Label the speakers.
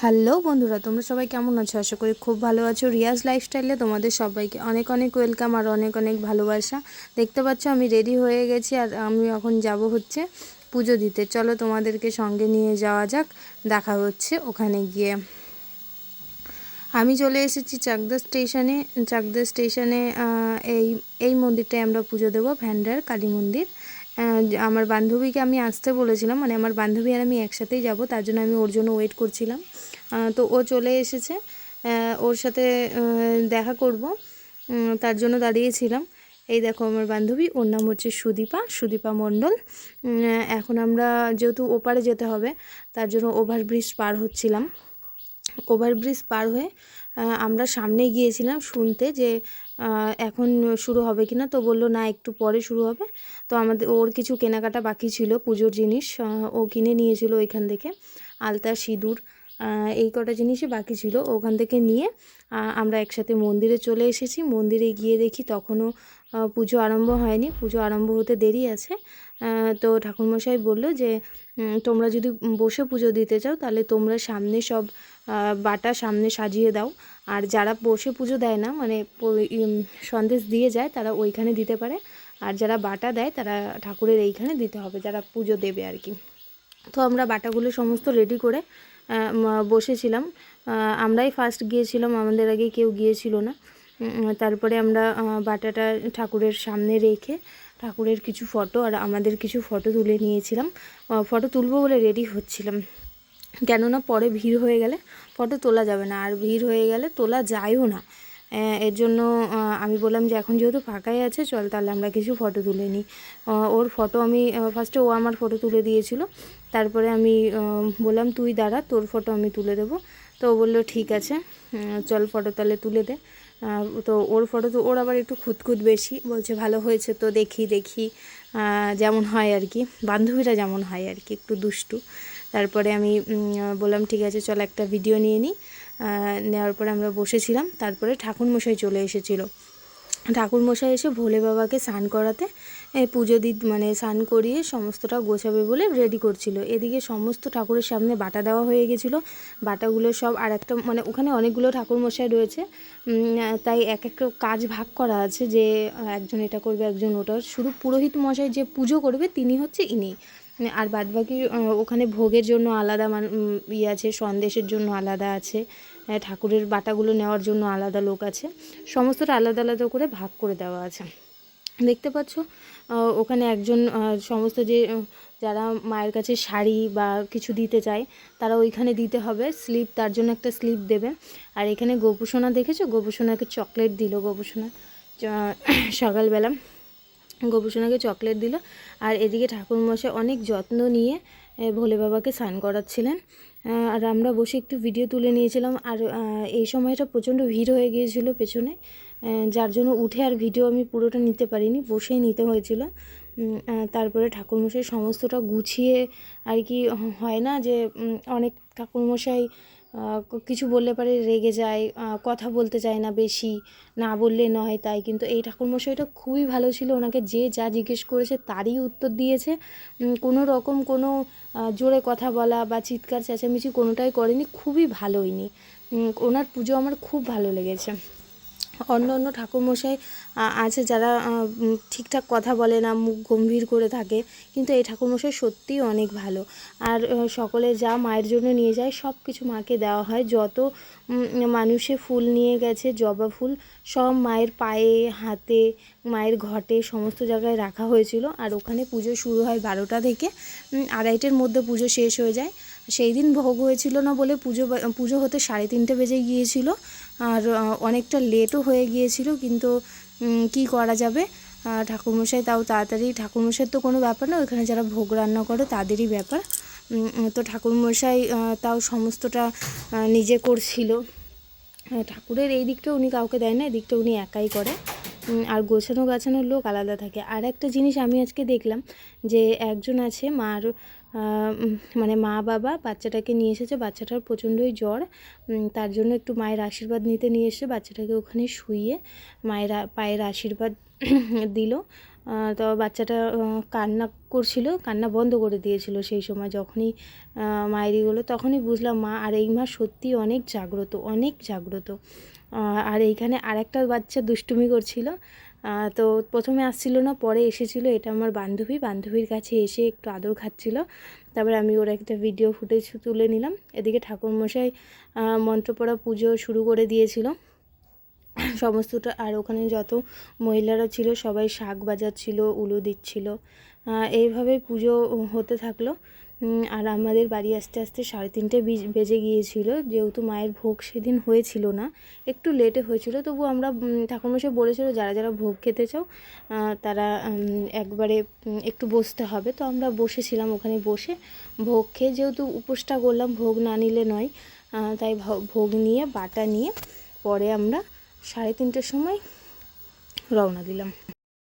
Speaker 1: Hello বন্ধুরা, তোমরা সবাই কেমন আছো? আশা করি খুব ভালো আছো। রিয়াজ লাইফস্টাইলে তোমাদের সবাইকে অনেক অনেক ওয়েলকাম আর অনেক অনেক ভালোবাসা। দেখতে পাচ্ছ আমি রেডি হয়ে গেছি আর আমি এখন যাব হচ্ছে পুজো দিতে। চলো তোমাদেরকে সঙ্গে নিয়ে যাওয়া যাক, দেখা হচ্ছে ওখানে গিয়ে। আমি চলে এসেছি চাকদা স্টেশনে চাকদা স্টেশনে এই এই মন্দিরটায় আমরা পুজো দেবো, ভ্যান্ডার, কালী মন্দির। আমার বান্ধবীকে আমি আসতে বলেছিলাম মানে আমার বান্ধবী আর আমি একসাথেই যাব, তার জন্য আমি ওর জন্য ওয়েট করছিলাম। তো ও চলে এসেছে। ওর সাথে দেখা করব। তার জন্য দাঁড়িয়েছিলাম। এই দেখো আমার বান্ধবী, ওর নাম হচ্ছে সুদীপা সুদীপা মণ্ডল। এখন আমরা যেহেতু ওপারে যেতে হবে, তার জন্য ওভারব্রিজ পার হচ্ছিলাম। ওভারব্রিজ পার হয়ে আমরা সামনে গিয়েছিলাম শুনতে যে এখন শুরু হবে কিনা। তো বলল, না, একটু পরে শুরু হবে। তো আমাদের, ওর কিছু কেনাকাটা বাকি ছিল, পুজোর জিনিস ও কিনে নিয়েছিল ওইখান থেকে। আলতা, সিঁদুর এই কটা জিনিসই বাকি ছিল। ওখান থেকে নিয়ে আমরা একসাথে মন্দিরে চলে এসেছি। মন্দিরে গিয়ে দেখি তখনও পুজো আরম্ভ হয়নি। পুজো আরম্ভ হতে দেরি আছে। তো ঠাকুরমশাই বলল যে তোমরা যদি বসে পুজো দিতে চাও, তাহলে তোমরা সামনে সব বাটা সামনে সাজিয়ে দাও। আর যারা বসে পুজো দেয় না মানে সন্দেশ দিয়ে যায়, তারা ওইখানে দিতে পারে। আর যারা বাটা দেয়, তারা ঠাকুরের এইখানে দিতে হবে, যারা পুজো দেবে আর কি। তো আমরা বাটাগুলো সমস্ত রেডি করে বসেছিলাম। আমরাই ফার্স্ট গিয়েছিলাম, আমাদের আগে কেউ গিয়েছিল না। তারপরে আমরা বাটাটা ঠাকুরের সামনে রেখে ঠাকুরের কিছু ফটো আর আমাদের কিছু ফটো তুলে নিয়েছিলাম। ফটো তুলবো বলে রেডি হচ্ছিলাম। কেননা পরে ভিড় হয়ে গেলে ফটো তোলা যাবে না। আর ভিড় হয়ে গেলে তোলা যায়ও না। এর জন্য আমি বললাম যে এখন যেহেতু ফাঁকাই আছে, চল তাহলে আমরা কিছু ফটো তুলে নিই। ওর ফটো আমি ফার্স্টে ও আমার ফটো তুলে দিয়েছিল। তারপরে আমি বললাম, তুই দাঁড়া, তোর ফটো আমি তুলে দেবো। তো বলল, ঠিক আছে চল ফটো তাহলে তুলে দে। তো ওর ফটো তো, ওর আবার একটু খুঁতখুত বেশি। বলছে, ভালো হয়েছে তো, দেখি দেখি। যেমন হয় আর কি, বান্ধবীরা যেমন হয় আর কি, একটু দুষ্টু। তারপরে আমি বললাম, ঠিক আছে, চল একটা ভিডিও নিয়ে নিই নেওয়ার পরে আমরা বসেছিলাম। তারপরে ঠাকুরমশাই চলে এসেছিল। ঠাকুরমশাই এসে ভোলে বাবাকে স্নান করাতে পুজো দি মানে স্নান করিয়ে সমস্তটা গোছাবে বলে রেডি করছিল। এদিকে সমস্ত ঠাকুরের সামনে বাটা দেওয়া হয়ে গেছিল। বাটাগুলো সব আর একটা মানে ওখানে অনেকগুলো ঠাকুরমশাই রয়েছে। তাই এক একটা কাজ ভাগ করা আছে যে, একজন এটা করবে, একজন ওটা শুধু পুরোহিত মশাই যে পুজো করবে, তিনি হচ্ছে ইনি। আর বাদবাকি আহ, ওখানে ভোগের জন্য আলাদা মান ইয়ে আছে সন্দেশের জন্য আলাদা আছে ঠাকুরের বাটাগুলো নেওয়ার জন্য আলাদা লোক আছে সমস্তটা আলাদা আলাদা করে ভাগ করে দেওয়া আছে। দেখতে পাচ্ছ ওখানে একজন সমস্ত যে যারা মায়ের কাছে শাড়ি বা কিছু দিতে চায় তারা ওইখানে দিতে হবে স্লিপ তার জন্য একটা স্লিপ দেবে। আর এখানে গোপুসোনা দেখেছ? গোপুসোনাকে চকলেট দিল গোপুসোনা। সকালবেলা। গোপুসোনাকে চকলেট দিল আর এদিকে ঠাকুরমশাই অনেক যত্ন নিয়ে ভোলে বাবাকে স্নান করাচ্ছিলেন। আর আমরা বসে একটু ভিডিও তুলে নিয়েছিলাম। আর এই সময়টা প্রচণ্ড ভিড় হয়ে গিয়েছিল পেছনে যার জন্য উঠে আর ভিডিও আমি পুরোটা নিতে পারিনি, বসেই নিতে হয়েছিল। তারপরে ঠাকুরমশাই সমস্তটা গুছিয়ে আর কি হয় না যে অনেক ঠাকুরমশাই কিছু বললে পারে রেগে যায় কথা বলতে চায় না বেশি, না বললে নয় তাই। কিন্তু এই ঠাকুরমশাইটা খুবই ভালো ছিল, ওনাকে যে যা জিজ্ঞেস করেছে তারই উত্তর দিয়েছে। কোনো রকম কোনো জোরে কথা বলা বা চিৎকার চেঁচামেচি কোনোটাই করেনি, খুবই ভালো ইনি। ওনার পুজো আমার খুব ভালো লেগেছে। অন্য অন্য ঠাকুরমশাই আছে যারা ঠিকঠাক কথা বলে না, মুখ গম্ভীর করে থাকে। কিন্তু এই ঠাকুরমশাই সত্যিই অনেক ভালো। আর সকলে যা মায়ের জন্য নিয়ে যায় সব কিছু মাকে দেওয়া হয়। যত মানুষে ফুল নিয়ে গেছে, জবা ফুল, সব মায়ের পায়ে, হাতে, মায়ের ঘটে, সমস্ত জায়গায় রাখা হয়েছিল। আর ওখানে পুজো শুরু হয় বারোটা থেকে আড়াইটের মধ্যে পুজো শেষ হয়ে যায়। সেই দিন ভোগ হয়েছিল না বলে পুজো পুজো হতে সাড়ে তিনটে বেজে গিয়েছিল। আর অনেকটা লেটও হয়ে গিয়েছিল, কিন্তু কি করা যাবে? ঠাকুরমশাই তাও তাড়াতাড়ি, ঠাকুরমশাইয়ের তো কোনো ব্যাপার না ওখানে যারা ভোগ রান্না করে তাদেরই ব্যাপার। তো ঠাকুরমশাই তাও সমস্তটা নিজে করছিল। ঠাকুরের এই দিকটা উনি কাউকে দেয় না, এই দিকটা উনি একাই করে। আর গোছানো গাছানোর লোক আলাদা থাকে। আর একটা জিনিস আমি আজকে দেখলাম যে একজন আছে, মার মানে মা বাবা বাচ্চাটাকে নিয়ে এসেছে, বাচ্চাটার প্রচণ্ডই জ্বর। তার জন্য একটু মায়ের আশীর্বাদ নিতে নিয়ে এসে বাচ্চাটাকে ওখানে শুইয়ে মায়ের পায়ের আশীর্বাদ দিল। তো বাচ্চাটা কান্না করছিল, কান্না বন্ধ করে দিয়েছিল সেই সময় যখনই মায়েরি হলো, তখনই বুঝলাম, মা, আর এই মা সত্যি অনেক জাগ্রত অনেক জাগ্রত। আর এইখানে আরেকটা বাচ্চা দুষ্টুমি করছিল তো প্রথমে আসছিল না পরে এসেছিল। এটা আমার বান্ধবী। বান্ধবীর কাছে এসে একটু আদর খাচ্ছিল। তারপরে আমি ওর একটা ভিডিও ফুটেজ তুলে নিলাম। এদিকে ঠাকুরমশাই আহ, মন্ত্র পড়া পুজো শুরু করে দিয়েছিল। সমস্তটা আর ওখানে যত মহিলারা ছিল সবাই শাক বাজাচ্ছিল উলু দিচ্ছিল। এইভাবে পুজো হতে থাকল। আর আমাদের বাড়ি আসতে আসতে সাড়ে তিনটে বিজ- গিয়েছিল। যেহেতু মায়ের ভোগ সেদিন হয়েছিল না, একটু লেটে হয়েছিল। তবু আমরা ঠাকুরমশাই বলেছিল, যারা যারা ভোগ খেতে চাও তারা একবারে একটু বসতে হবে। তো আমরা বসেছিলাম ওখানে বসে ভোগ খেয়ে, যেহেতু উপোসটা করলাম, ভোগ না নিলে নয়। তাই ভোগ নিয়ে, বাটা নিয়ে পরে আমরা সাড়ে তিনটের সময় রওনা দিলাম।